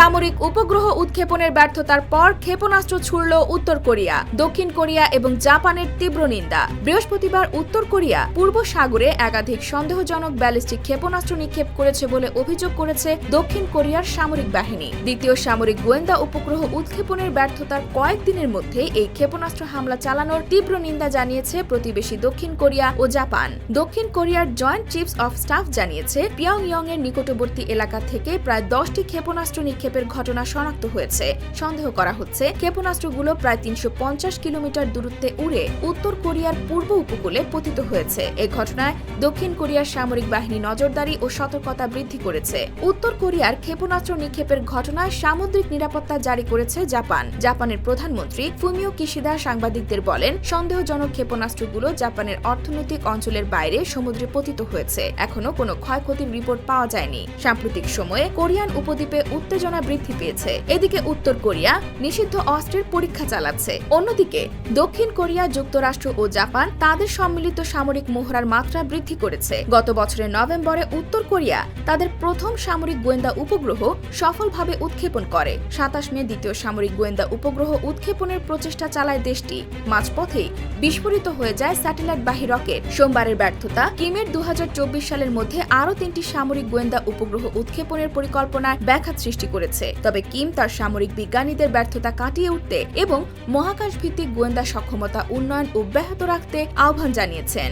সামরিক উপগ্রহ উৎক্ষেপণের ব্যর্থতার পর ক্ষেপণাস্ত্র ছুড়ল উত্তর কোরিয়া, দক্ষিণ কোরিয়া এবং জাপানের তীব্র নিন্দা। বৃহস্পতিবার উত্তর কোরিয়া পূর্ব সাগরে একাধিক সন্দেহজনক ব্যালিস্টিক ক্ষেপণাস্ত্র নিক্ষেপ করেছে বলে অভিযোগ করেছে দক্ষিণ কোরিয়ার সামরিক বাহিনী। দ্বিতীয় সামরিক গোয়েন্দা উপগ্রহ উৎক্ষেপণের ব্যর্থতার কয়েকদিনের মধ্যে এই ক্ষেপণাস্ত্র হামলা চালানোর তীব্র নিন্দা জানিয়েছে প্রতিবেশী দক্ষিণ কোরিয়া ও জাপান। দক্ষিণ কোরিয়ার জয়েন্ট চিফস অফ স্টাফ জানিয়েছে পিয়ংইয়ং এর নিকটবর্তী এলাকা থেকে প্রায় দশটি ক্ষেপণাস্ত্র নিক্ষেপের ঘটনা শনাক্ত হয়েছে। সন্দেহ করা হচ্ছে, ক্ষেপণাস্ত্রগুলো প্রায় তিনশো কিলোমিটার দূরত্বে উড়ে উত্তর কোরিয়ার পূর্ব উপকূলে পতিত হয়েছে। এ ঘটনায় দক্ষিণ কোরিয়ার সামরিক বাহিনী নজরদারি ও সতর্কতা বৃদ্ধি করেছে। উত্তর কোরিয়ার ক্ষেপণাস্ত্র নিক্ষেপের ঘটনায় সামুদ্রিক নিরাপত্তা জারি করেছে জাপান। জাপানের প্রধানমন্ত্রী ফুমিও কিশিদা সাংবাদিকদের বলেন, সন্দেহজনক ক্ষেপণাস্ত্রগুলো জাপানের অর্থনৈতিক অঞ্চলের বাইরে সমুদ্রে পতিত হয়েছে। এখনও কোনো ক্ষয়ক্ষতির রিপোর্ট পাওয়া যায়নি। সাম্প্রতিক সময়ে কোরিয়ান উপদ্বীপে উত্তেজনা বৃদ্ধি পেয়েছে। এদিকে উত্তর কোরিয়া নিষিদ্ধ অস্ত্রের পরীক্ষা চালাচ্ছে। অন্যদিকে, দক্ষিণ কোরিয়া, যুক্তরাষ্ট্র ও জাপান তাদের সম্মিলিত সামরিক মহড়ার মাত্রা বৃদ্ধি করেছে। গত বছরের নভেম্বরে উত্তর কোরিয়া তাদের প্রথম সামরিক গোয়েন্দা উপগ্রহ সফলভাবে উৎক্ষেপণ করে। সাতাশ মে দ্বিতীয় সামরিক গোয়েন্দা উপগ্রহ উৎক্ষেপণের প্রচেষ্টা চালায় দেশটি। মাঝপথেই বিস্ফোরিত হয়ে যায় স্যাটেলাইট বাহী রকেট। সোমবারের ব্যর্থতা কিমের দু হাজার চব্বিশ সালের মধ্যে আরও তিনটি সামরিক গোয়েন্দা উপগ্রহ উৎক্ষেপণের পরিকল্পনায় ব্যাঘাত সৃষ্টি করেছে। তবে কিম তার সামরিক বিজ্ঞানীদের ব্যর্থতা কাটিয়ে উঠতে এবং মহাকাশ ভিত্তিক গোয়েন্দা সক্ষমতা উন্নয়ন অব্যাহত রাখতে আহ্বান জানিয়েছেন।